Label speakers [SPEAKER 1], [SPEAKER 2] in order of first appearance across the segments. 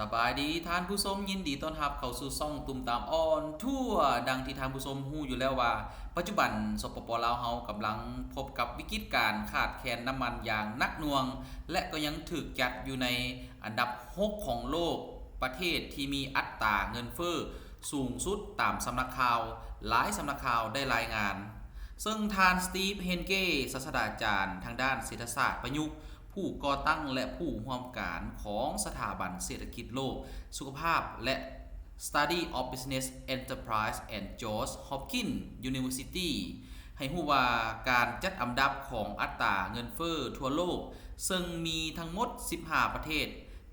[SPEAKER 1] สบายดีท่านผู้ชมยินดีต้อนรับเข้าสู่ซ่องตุ่มตามออน ทั่วดังที่ท่านผู้ชมฮู้อยู่แล้วว่า ปัจจุบันสปปลาวเฮากำลังพบกับวิกฤตการขาดแคลนน้ำมันอย่างนักหน่วง และก็ยังถูกจัดอยู่ในอันดับ 6 ของโลก ประเทศที่มีอัตราเงินเฟ้อสูงสุดตามสำนักข่าว หลายสำนักข่าวได้รายงาน ซึ่งทานสตีฟเฮนเก้ศาสตราจารย์ทางด้านเศรษฐศาสตร์ประยุกต์ ผู้ก่อตั้งและผู้ร่วมการของสถาบันเศรษฐกิจโลก สุขภาพและ Study of Business Enterprise and Johns Hopkins University ให้หู้ว่าการจัดอันดับของอัตราเงินเฟ้อทั่วโลก ซึ่งมีทั้งหมด 15 ประเทศ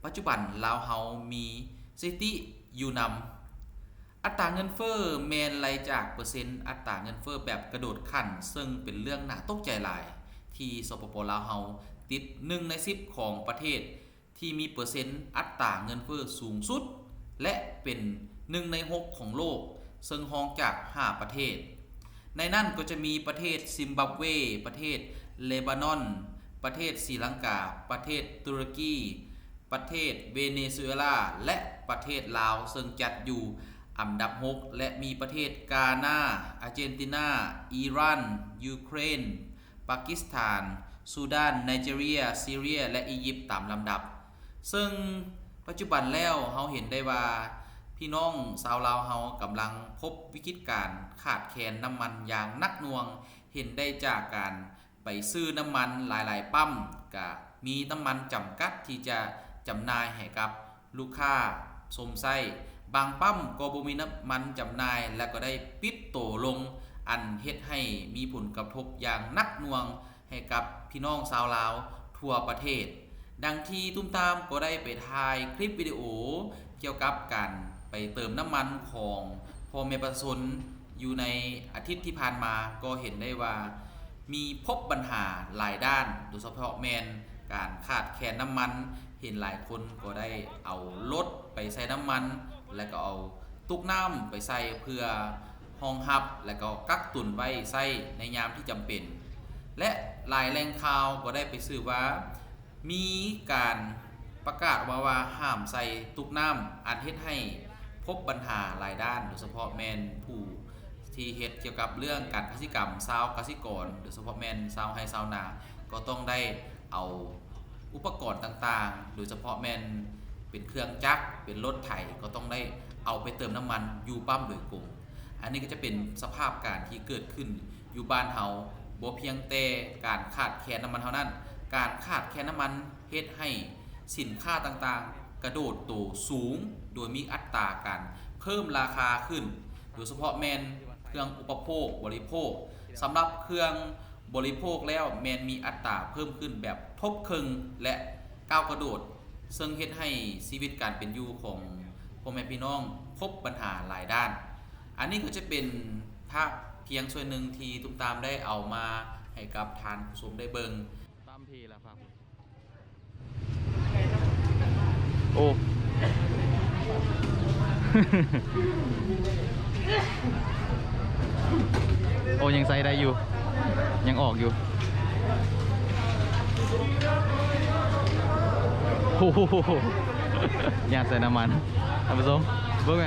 [SPEAKER 1] ปัจจุบันลาวเฮามีสถิติอยู่นำอัตราเงินเฟ้อแมนไลจากเปอร์เซ็นต์อัตราเงินเฟ้อแบบกระโดดขั้น ซึ่งเป็นเรื่องน่าตกใจหลาย ที่สปปลาวเฮาติด 1 ใน 10 ของประเทศ ที่มีเปอร์เซ็นต์อัตราเงินเฟ้อสูงสุด และเป็น 1 ใน 6 ของโลก ซึ่งรองจาก 5 ประเทศ ในนั้นก็จะมีประเทศซิมบับเว ประเทศเลบานอน ประเทศศรีลังกา ประเทศตุรกี ประเทศเวเนซุเอลา และประเทศลาว ซึ่งจัดอยู่อันดับ 6 และมีประเทศกาหนาอาร์เจนตินา อิร่านยูเครน ปากีสถานซูดานไนจีเรียซีเรีย และอียิปต์ตามลำดับ ซึ่งปัจจุบันแล้วเฮาเห็นได้ว่าพี่น้องชาวลาวเฮากำลังพบวิกฤตการ์ขาดแคลนน้ำมันอย่างนักหน่วง เห็นได้จากการไปซื้อน้ำมันหลายๆ ปั๊มก็มีน้ำมันจำกัดที่จะจำหน่ายให้กับลูกค้าสมไส้บางปั๊มก็บ่มีน้ำมันจำหน่าย และก็ได้ปิดโตลง อันเฮ็ดให้มีผลกระทบอย่างนักหน่วงให้กับพี่น้องชาวลาวทั่วประเทศ ดังที่ตุ้มตามก็ได้ไปถ่ายคลิปวิดีโอเกี่ยวกับการไปเติมน้ำมันของพ่อแม่ประชาชนอยู่ในอาทิตย์ที่ผ่านมาก็เห็นได้ว่ามีพบปัญหาหลายด้านโดยเฉพาะแมนการขาดแคลนน้ำมัน เห็นหลายคนก็ได้เอารถไปใส่น้ำมัน และก็เอาตุกน้ำไปใส่เพื่อ ห้องฮับ และก็กักตุนไว้ใส่ในยามที่จำเป็น และหลายแหล่งข่าวก็ได้ไปสืบว่า มีการประกาศว่าว่าห้ามใส่ตุกน้ำอันเฮ็ดให้พบปัญหาหลายด้าน โดยเฉพาะแมนผู้ที่เฮ็ดเกี่ยวกับเรื่องการกสิกรรมชาวกสิกรโดยเฉพาะแมนชาวไฮชาวนา ก็ต้องได้เอาอุปกรณ์ต่างๆ โดยเฉพาะแมนเป็นเครื่องจักรเป็นรถไถก็ต้องได้เอาไปเติมน้ำมันอยู่ปั๊มโดยกง อันนี้ก็จะเป็นสภาพการที่เกิดขึ้นอยู่บ้านเฮาบ่เพียงแต่การขาดแคลนน้ำมันเท่านั้น การขาดแคลนน้ำมันเฮ็ดให้สินค้าต่างๆ กระโดดโตสูง โดยมีอัตราการเพิ่มราคาขึ้น โดยเฉพาะแมนเครื่องอุปโภคบริโภคสำหรับเครื่องบริโภคแล้วแมนมีอัตราเพิ่มขึ้นแบบทบครึ่งและก้าวกระโดด ซึ่งเฮ็ดให้ชีวิตการเป็นอยู่ของพ่อแม่พี่น้องพบปัญหาหลายด้าน อันนี้ก็จะเป็นภาพเพียงส่วนหนึ่งที่ตุ้มตามได้เอามาให้กับทานผู้ชมได้เบิง
[SPEAKER 2] ตามพีแล้วครับ โอ้ โอ้ยังใส่ได้อยู่ ยังออกอยู่โอ้โหอยากใส่น้ำมันท่านผู้ชมเบิ่งไง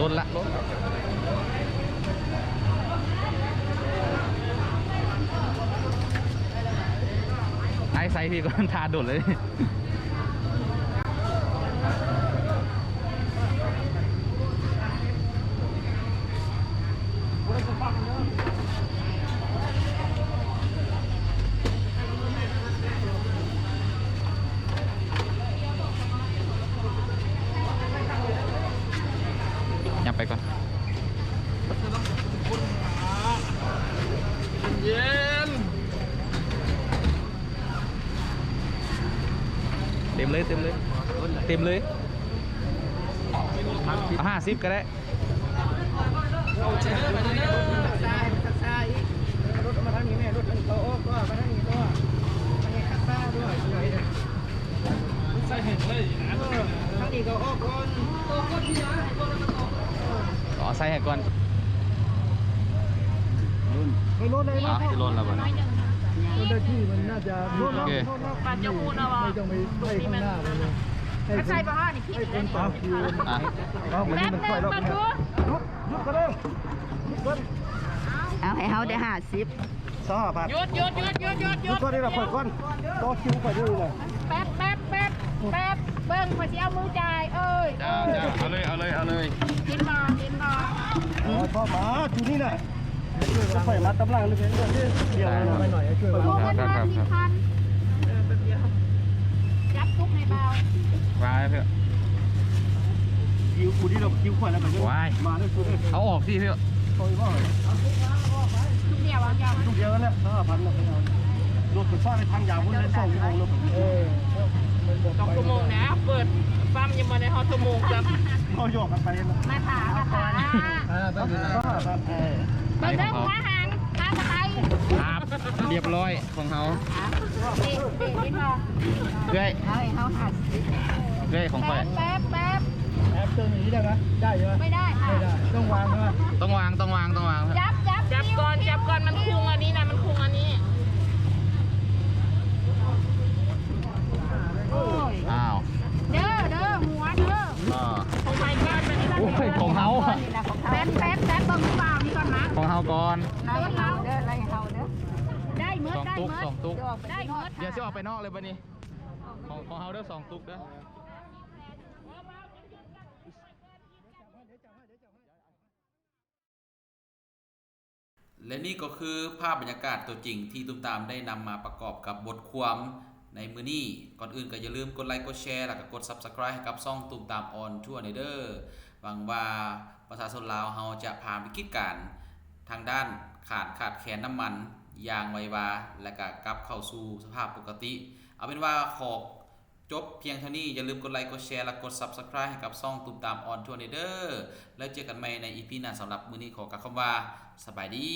[SPEAKER 2] ลดละลดไอ้ไซพี่ก็ทาโดดเลยบไปก่อน
[SPEAKER 3] เย็น
[SPEAKER 2] เต็มเลยเต็มเลยเต็มเลยเอาห้าสิบก็ได้
[SPEAKER 3] เราเชื่อไปเลยซาคัสซาอีกรถมาทางนี้แม่รถมันโตก็มาทางนี้ก็มาเนี่ยคัสซาด้วยสวยเลยใส่เห็นเลยนะทางนี้ก็ออกก่อนโตก็ที่ร้านให้พวกเราโต
[SPEAKER 2] อใส่ให้ก่อน
[SPEAKER 3] ไม่ลดเลย
[SPEAKER 2] อะที่ล้นแล้วบ่เนี่ย
[SPEAKER 3] เจ้าหน้าที่มันน่าจะลดแล้ว
[SPEAKER 2] โอเค
[SPEAKER 3] ลดแล้ว
[SPEAKER 4] ปลาเจ้าคูนะวะ
[SPEAKER 3] ไม่ต้องไปไล่ข้างหน้าเลยนะให้
[SPEAKER 4] มัน
[SPEAKER 3] ค
[SPEAKER 4] ใส่
[SPEAKER 3] น
[SPEAKER 4] ปลาห่อนี่พี่
[SPEAKER 3] ให้คนต่อคิว
[SPEAKER 2] อะ
[SPEAKER 3] เอาวัน
[SPEAKER 4] แป๊
[SPEAKER 3] นี้
[SPEAKER 4] บ
[SPEAKER 3] มัน
[SPEAKER 4] นึ
[SPEAKER 3] ค่อย
[SPEAKER 4] ง
[SPEAKER 3] รอบ
[SPEAKER 4] มา
[SPEAKER 3] นะ
[SPEAKER 4] ดู
[SPEAKER 3] หยุดหยุดก็เริ่มหยุดก่อน
[SPEAKER 4] เอาให้เขาได้ห้าสิบ
[SPEAKER 3] สหพันธ์
[SPEAKER 4] หยุดหยุดหยุดหยุดหยุดห
[SPEAKER 3] ห
[SPEAKER 4] ยุ
[SPEAKER 3] ยุด
[SPEAKER 4] ด
[SPEAKER 3] ก่อนนี่เราเปิดก่อนต่อคิวไปด้วยเลย
[SPEAKER 4] แป๊บแป๊บแป๊บแป๊บเบิ้งพอสิเอามือจ่ายเอ้ย
[SPEAKER 2] จ้าจ้าเอาเลย เอาเลย เอาเลย
[SPEAKER 4] เห็นบ่เห็นบ่
[SPEAKER 3] อ๋อพ่อมาจูนี่น่ะจะ ไปมัดตำลังเลยเพื่อนเดี๋ยวหน่อยช่วย
[SPEAKER 4] โอ้
[SPEAKER 3] มา
[SPEAKER 4] เงินมามีพันจับทุกในเบา
[SPEAKER 2] ว้ายเพื่อ
[SPEAKER 3] คิวกูที่เราคิวขวัญแล้วมันก็
[SPEAKER 2] ว้าย
[SPEAKER 3] มาด้วยกูด้วย
[SPEAKER 2] เอาออกสิเพื่อ
[SPEAKER 3] คอยว่า
[SPEAKER 4] ทุกเดียวเอายว
[SPEAKER 3] ทุกเดียวแล้วสหพันธ์เราไปเอารถไฟฟ้าในทางยาวพุ่นเลยสองชั่วโมงแล้วเออ
[SPEAKER 5] สองชั่วโมงนะ เปิดปั๊มยังมาในฮอตชั่วโมงจ้ะ
[SPEAKER 3] เขาโยกกันไปนะ
[SPEAKER 4] มาผ่ามาผ่า
[SPEAKER 3] อ่าต้องดูนะสหพันธ์เออ
[SPEAKER 4] เบิ้งเด้อขาหางขากระไค
[SPEAKER 2] รับเรียบร้อยของเขา
[SPEAKER 4] เด็กเด็กเห็นบ่
[SPEAKER 2] อย
[SPEAKER 4] เขาห้าสิบ
[SPEAKER 2] เอ้ยของข่อ
[SPEAKER 4] แป๊บแป๊บแป๊บ
[SPEAKER 3] แอปเจออย่างนี้ได้ไหมได้ใช่ไหม
[SPEAKER 4] ไม่ได้ค่ะ
[SPEAKER 3] ต้องวางใช่ไหม
[SPEAKER 2] ต้องวางต้องวางต้องวาง
[SPEAKER 4] จับจับ
[SPEAKER 5] จับก่อนจับก่อนมันคุงอันนี้นะมันคุงอันนี้
[SPEAKER 4] อ้ย
[SPEAKER 2] อ้าว
[SPEAKER 4] เด้อเด้อหัวเด้อ
[SPEAKER 2] อ่า
[SPEAKER 5] ของใครบ้านมันนี่
[SPEAKER 2] โอ้ยของเฮา
[SPEAKER 4] แป๊บแป๊บาก่อนไล่เฮาเด้อไล่เฮาเด้อได้เมื่อ
[SPEAKER 2] สอง
[SPEAKER 4] ได้
[SPEAKER 2] ตุ๊ก
[SPEAKER 4] เมื่อ
[SPEAKER 2] สองตุ๊ก
[SPEAKER 4] ได้เมื่อ
[SPEAKER 2] เดี๋ยวจะออกไปนอกเลยบัดนี้ ของของเฮาเด้อสองตุ๊กเด้อ
[SPEAKER 1] และนี่ก็คือภาพบรรยากาศตัวจริงที่ตุ้มตามได้นำมาประกอบกับบทความในมือนี้ก่อนอื่นก็อย่าลืมกดไลค์กดแชร์แล้วก็กด Subscribe ให้กับช่องตุ้มตามออนทั่วในเด้อหวังว่าประชาชนลาวเฮาจะผ่านวิกฤตการณ์ ทางด้านขาดขาดแคลนน้ำมันยางไววา และก็กลับเข้าสู่สภาพปกติ เอาเป็นว่าขอบจบเพียงเท่านี้ อย่าลืมกดไลค์ กดแชร์ และกด Subscribe ให้กับช่องตุ้มตามออนทัวร์เดอร์แล้วเจอกันใหม่ในอีพีหน้าสำหรับมื้อนี้ขอกล่าวคำว่า สบายดี